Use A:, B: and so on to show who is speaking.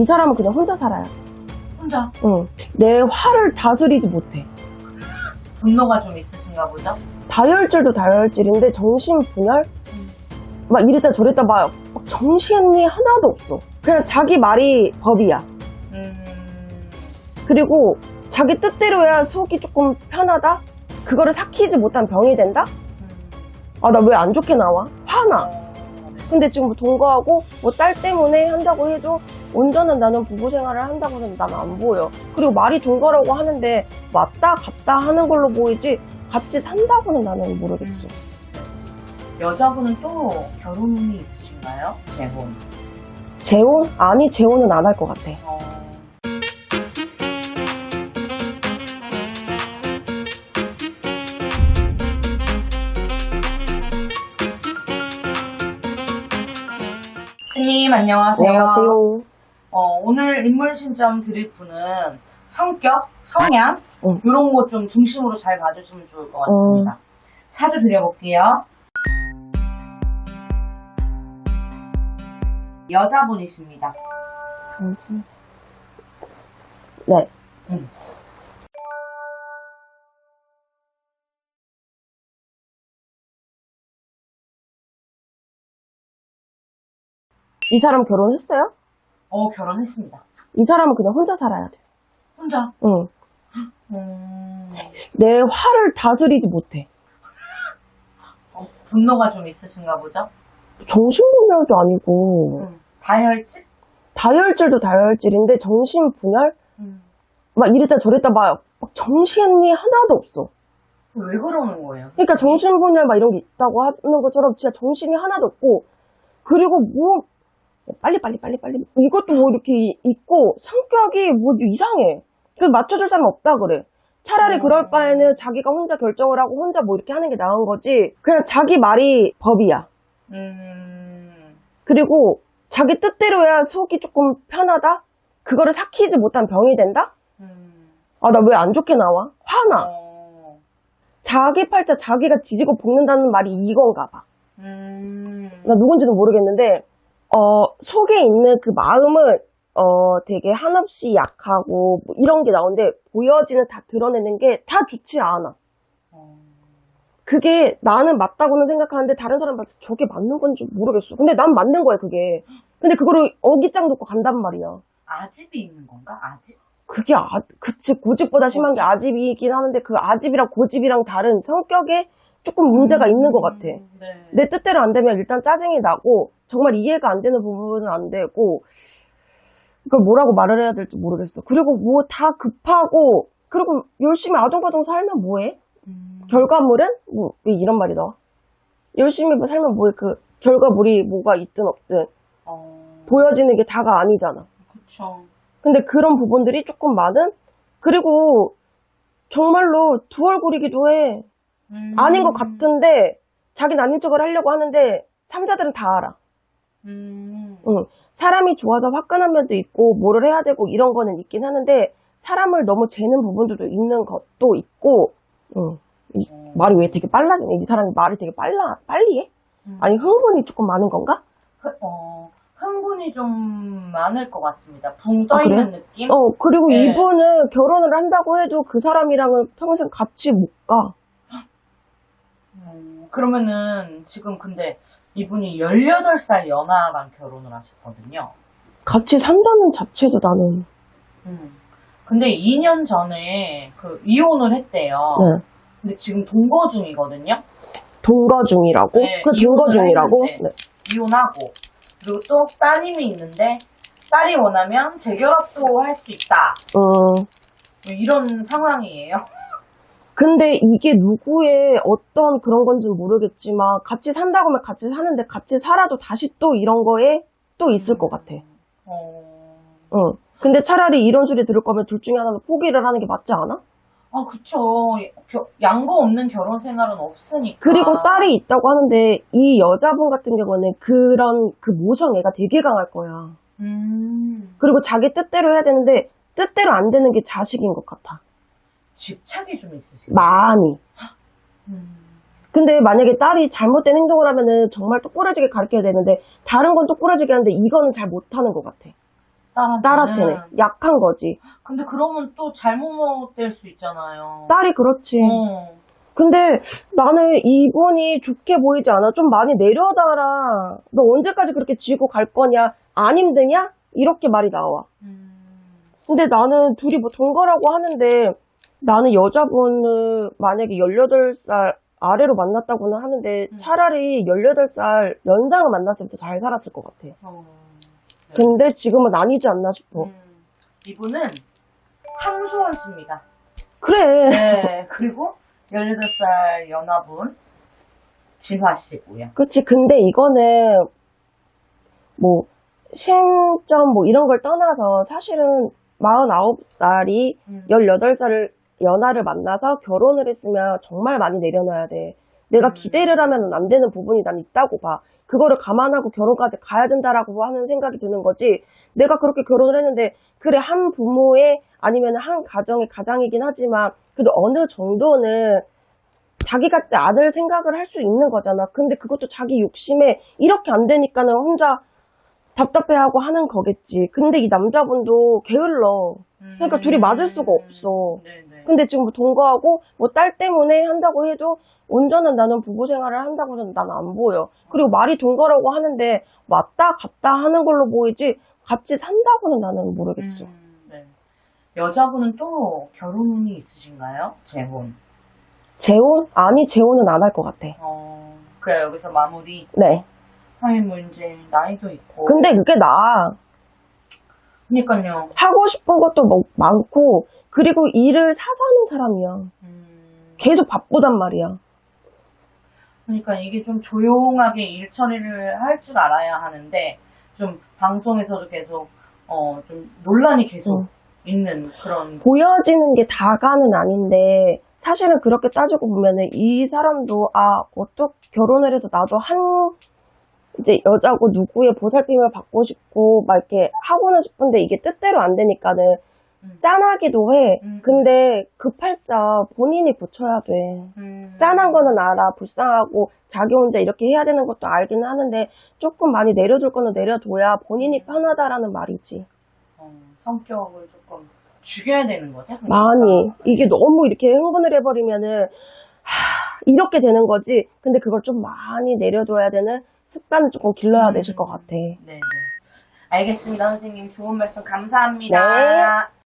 A: 이 사람은 그냥 혼자 살아요.
B: 혼자
A: 응. 내 화를 다스리지 못해.
B: 분노가 좀 있으신가 보죠?
A: 다혈질도 다혈질인데 정신 분열? 막 이랬다 저랬다 막, 막 정신이 하나도 없어. 그냥 자기 말이 법이야.
B: 음,
A: 그리고 자기 뜻대로 해야 속이 조금 편하다? 그거를 삭히지 못한 병이 된다?
B: 음.
A: 아, 나 왜 안 좋게 나와? 화나. 근데 지금 뭐 동거하고 뭐 딸 때문에 한다고 해도 온전한 나는 부부 생활을 한다고는 난안 보여. 그리고 말이 동거라고 하는데 왔다 갔다 하는 걸로 보이지 같이 산다고는 나는 모르겠어.
B: 여자분은 또 결혼이 있으신가요? 재혼.
A: 재혼? 아니 재혼은 안 할 것 같아.
B: 어, 스님 안녕하세요.
A: 안녕하세요.
B: 어, 오늘 인물 신점 드릴 분은 성격, 성향
A: 응.
B: 이런 거좀 중심으로 잘 봐주시면 좋을 것 같습니다. 사주 드려볼게요. 여자분이십니다.
A: 네.
B: 응.
A: 이 사람 결혼했어요?
B: 어, 결혼했습니다.
A: 이 사람은 그냥 혼자 살아야 돼.
B: 혼자.
A: 응.
B: 음,
A: 내 화를 다스리지 못해.
B: 어, 분노가 좀 있으신가 보죠?
A: 정신분열도 아니고
B: 음, 다혈질?
A: 다혈질도 다혈질인데 정신분열?
B: 음,
A: 막 이랬다 저랬다 막, 막 정신이 하나도 없어.
B: 왜 그러는 거예요?
A: 그러니까 정신분열 막 이런 게 있다고 하는 것처럼 진짜 정신이 하나도 없고 그리고 뭐 빨리 빨리 빨리 빨리 이것도 뭐 이렇게 있고 성격이 뭐 이상해. 그 맞춰줄 사람 없다 그래. 차라리
B: 음.
A: 그럴 바에는 자기가 혼자 결정을 하고 혼자 뭐 이렇게 하는 게 나은 거지. 그냥 자기 말이 법이야.
B: 음,
A: 그리고 자기 뜻대로 해야 속이 조금 편하다? 그거를 삭히지 못한 병이 된다?
B: 음,
A: 아, 나 왜 안 좋게 나와? 화나.
B: 어,
A: 자기 팔자 자기가 지지고 볶는다는 말이 이건가 봐.
B: 음,
A: 나 누군지는 모르겠는데, 어, 속에 있는 그 마음은, 어, 되게 한없이 약하고, 뭐 이런 게 나오는데, 보여지는 다 드러내는 게 다 좋지 않아.
B: 어,
A: 그게 나는 맞다고는 생각하는데, 다른 사람 봐서 저게 맞는 건지 모르겠어. 근데 난 맞는 거야, 그게. 근데 그거를 어깃장 놓고 간단 말이야.
B: 아집이 있는 건가? 아집?
A: 그게 아, 그치, 고집보다 심한 게 아집이긴 하는데, 그 아집이랑 고집이랑 다른 성격에 조금 문제가 있는 것 같아.
B: 음, 네.
A: 내 뜻대로 안 되면 일단 짜증이 나고 정말 이해가 안 되는 부분은 안 되고 그걸 뭐라고 말을 해야 될지 모르겠어. 그리고 뭐 다 급하고 그리고 열심히 아동바동 살면 뭐해?
B: 음,
A: 결과물은 뭐왜 이런 말이 나와? 열심히 살면 뭐해? 그 결과물이 뭐가 있든 없든
B: 어,
A: 보여지는 게 다가 아니잖아.
B: 그쵸.
A: 근데 그런 부분들이 조금 많은 그리고 정말로 두 얼굴이기도 해.
B: 음,
A: 아닌 것 같은데 자기는 아닌 척을 하려고 하는데 삼자들은 다 알아.
B: 음,
A: 응. 사람이 좋아서 화끈한 면도 있고 뭐를 해야 되고 이런 거는 있긴 하는데 사람을 너무 재는 부분들도 있는 것도 있고 응. 이
B: 음.
A: 말이 왜 되게 빨라지네 이 사람이 말을 되게 빨라 빨리 해?
B: 음.
A: 아니 흥분이 조금 많은 건가?
B: 흥- 어, 흥분이 좀 많을 것 같습니다. 붕떠
A: 아, 그래?
B: 있는 느낌?
A: 어 그리고
B: 네.
A: 이분은 결혼을 한다고 해도 그 사람이랑은 평생 같이 못 가.
B: 음, 그러면은 지금 근데 이분이 18살 연하랑 결혼을 하셨거든요.
A: 같이 산다는 자체도 나는
B: 음. 근데 2년 전에 그 이혼을 했대요.
A: 네.
B: 근데 지금 동거 중이거든요.
A: 동거 중이라고?
B: 네,
A: 그 동거
B: 이혼을
A: 중이라고?
B: 했는데.
A: 네.
B: 이혼하고 그리고 또 따님이 있는데 딸이 원하면 재결합도 할 수 있다.
A: 음.
B: 이런 상황이에요.
A: 근데 이게 누구의 어떤 그런 건지는 모르겠지만 같이 산다고 하면 같이 사는데 같이 살아도 다시 또 이런 거에 또 있을 것 같아.
B: 어,
A: 응. 근데 차라리 이런 소리 들을 거면 둘 중에 하나는 포기를 하는 게 맞지 않아?
B: 아 그쵸. 겨- 양보 없는 결혼 생활은 없으니까.
A: 그리고 딸이 있다고 하는데 이 여자분 같은 경우는 그런 그 모성 애가 되게 강할 거야.
B: 음,
A: 그리고 자기 뜻대로 해야 되는데 뜻대로 안 되는 게 자식인 것 같아.
B: 집착이 좀 있으시고.
A: 많이.
B: 음,
A: 근데 만약에 딸이 잘못된 행동을 하면은 정말 똑부러지게 가르쳐야 되는데 다른 건 똑부러지게 하는데 이거는 잘 못하는 것 같아.
B: 딸한테는.
A: 딸한테는. 약한 거지.
B: 근데 그러면 또 잘못될 수 있잖아요.
A: 딸이 그렇지.
B: 어.
A: 근데 나는 이분이 좋게 보이지 않아. 좀 많이 내려다라. 너 언제까지 그렇게 쥐고 갈 거냐? 안 힘드냐? 이렇게 말이 나와.
B: 음.
A: 근데 나는 둘이 뭐 동거라고 하는데 나는 여자분을 만약에 18살 아래로 만났다고는 하는데
B: 음.
A: 차라리 18살 연상을 만났을 때 잘 살았을 것 같아.
B: 어.
A: 근데 지금은 아니지 않나 싶어.
B: 음. 이분은 함소원 씨입니다.
A: 그래.
B: 네. 그리고 18살 연하분 진화 씨고요.
A: 그치. 근데 이거는 뭐 신점 뭐 이런 걸 떠나서 사실은 49살이
B: 음.
A: 18살을 연하를 만나서 결혼을 했으면 정말 많이 내려놔야 돼. 내가
B: 음.
A: 기대를 하면 안 되는 부분이 난 있다고 봐. 그거를 감안하고 결혼까지 가야 된다라고 하는 생각이 드는 거지. 내가 그렇게 결혼을 했는데, 그래, 한 부모의 아니면 한 가정의 가장이긴 하지만, 그래도 어느 정도는 자기 같지 않을 생각을 할 수 있는 거잖아. 근데 그것도 자기 욕심에 이렇게 안 되니까는 혼자 답답해하고 하는 거겠지. 근데 이 남자분도 게을러. 그러니까 둘이 맞을 수가 없어.
B: 네네.
A: 근데 지금 뭐 동거하고 뭐 딸 때문에 한다고 해도 온전한 나는 부부 생활을 한다고는 난안 보여. 그리고 말이 동거라고 하는데 왔다 갔다 하는 걸로 보이지 같이 산다고는 나는 모르겠어.
B: 음, 네. 여자분은 또 결혼이 있으신가요? 재혼.
A: 재혼? 아니 재혼은 안 할 것 같아.
B: 어, 그래 여기서 마무리.
A: 네.
B: 아니 뭐 이제 나이도 있고.
A: 근데 그게 나
B: 그니까요.
A: 하고 싶은 것도 뭐 많고 그리고 일을 사서 하는 사람이야.
B: 음,
A: 계속 바쁘단 말이야.
B: 그러니까 이게 좀 조용하게 일 처리를 할 줄 알아야 하는데 좀 방송에서도 계속 어 좀 논란이 계속
A: 음.
B: 있는 그런
A: 보여지는 게 다가는 아닌데 사실은 그렇게 따지고 보면은 이 사람도 아 어떻게 결혼을 해서 나도 한 이제 여자고 누구의 보살핌을 받고 싶고 막 이렇게 하고는 싶은데 이게 뜻대로 안 되니까는
B: 음.
A: 짠하기도 해.
B: 음.
A: 근데 급할자 본인이 고쳐야 돼.
B: 음,
A: 짠한 거는 알아. 불쌍하고 자기 혼자 이렇게 해야 되는 것도 알기는 하는데 조금 많이 내려둘 거는 내려둬야 본인이 편하다라는 말이지.
B: 어, 성격을 조금 죽여야 되는 거죠. 그러니까.
A: 많이 이게 너무 이렇게 흥분을 해버리면은 하, 이렇게 되는 거지. 근데 그걸 좀 많이 내려둬야 되는 습관을 조금 길러야 되실 것 같아.
B: 네 네. 알겠습니다, 선생님. 좋은 말씀 감사합니다.
A: 네.